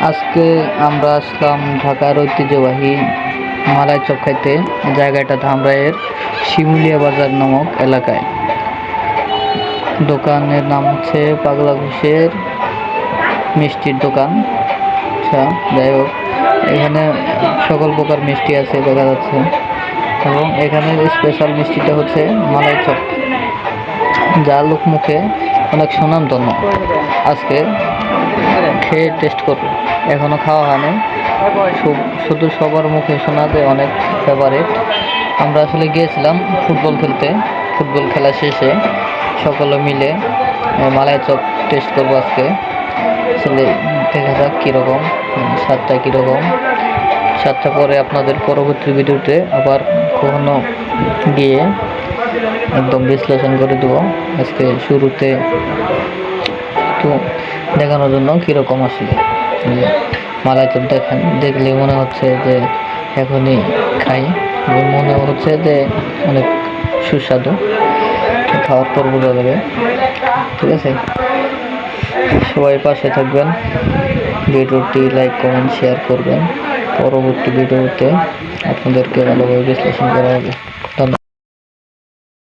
আজকে আমরা আসলাম ঢাকার ঐতিহ্যবাহী মালাই চপ খাইতে, জায়গাটা ধামরাইয়ের শিমুলিয়া বাজার নামক এলাকায়। দোকানের নাম হচ্ছে পাগলা ঘোষের মিষ্টির দোকান। আচ্ছা যাই হোক, এখানে সকল প্রকার মিষ্টি আছে দেখা যাচ্ছে। এবং এখানে স্পেশাল মিষ্টিটা হচ্ছে মালাই চপ। যা লোক মুখে অনেক সুনামধন্য। আজকে খেয়ে টেস্ট করব। এখনও খাওয়া হয়নি। শুধু সবার মুখে শোনা যায় অনেক ফেভারিট আমরা আসলে গিয়েছিলাম ফুটবল খেলতে। ফুটবল খেলা শেষে সকলে মিলে মালাই চপ টেস্ট করব আজকে। আসলে দেখা যাক কীরকম স্বাদটা কীরকম। স্বাদটা পরে আপনাদের পরবর্তী ভিডিওতে আবার কখনো গিয়ে একদম বিশ্লেষণ করে দেবো। আজকে শুরুতে একটু দেখানোর জন্য কীরকম আসলে। এই যে মালাই চপ দেখেন, দেখলে মনে হচ্ছে যে এখনই খাই মনে হচ্ছে যে অনেক সুস্বাদু। খাওয়ার পর বোঝা যাবে। ঠিক আছে? সবাই পাশে থাকবেন। ভিডিওটি লাইক, কমেন্ট, শেয়ার করবেন। পরবর্তী ভিডিওতে আপনাদেরকে ভালোভাবে বিশ্লেষণ করা হবে। ধন্যবাদ।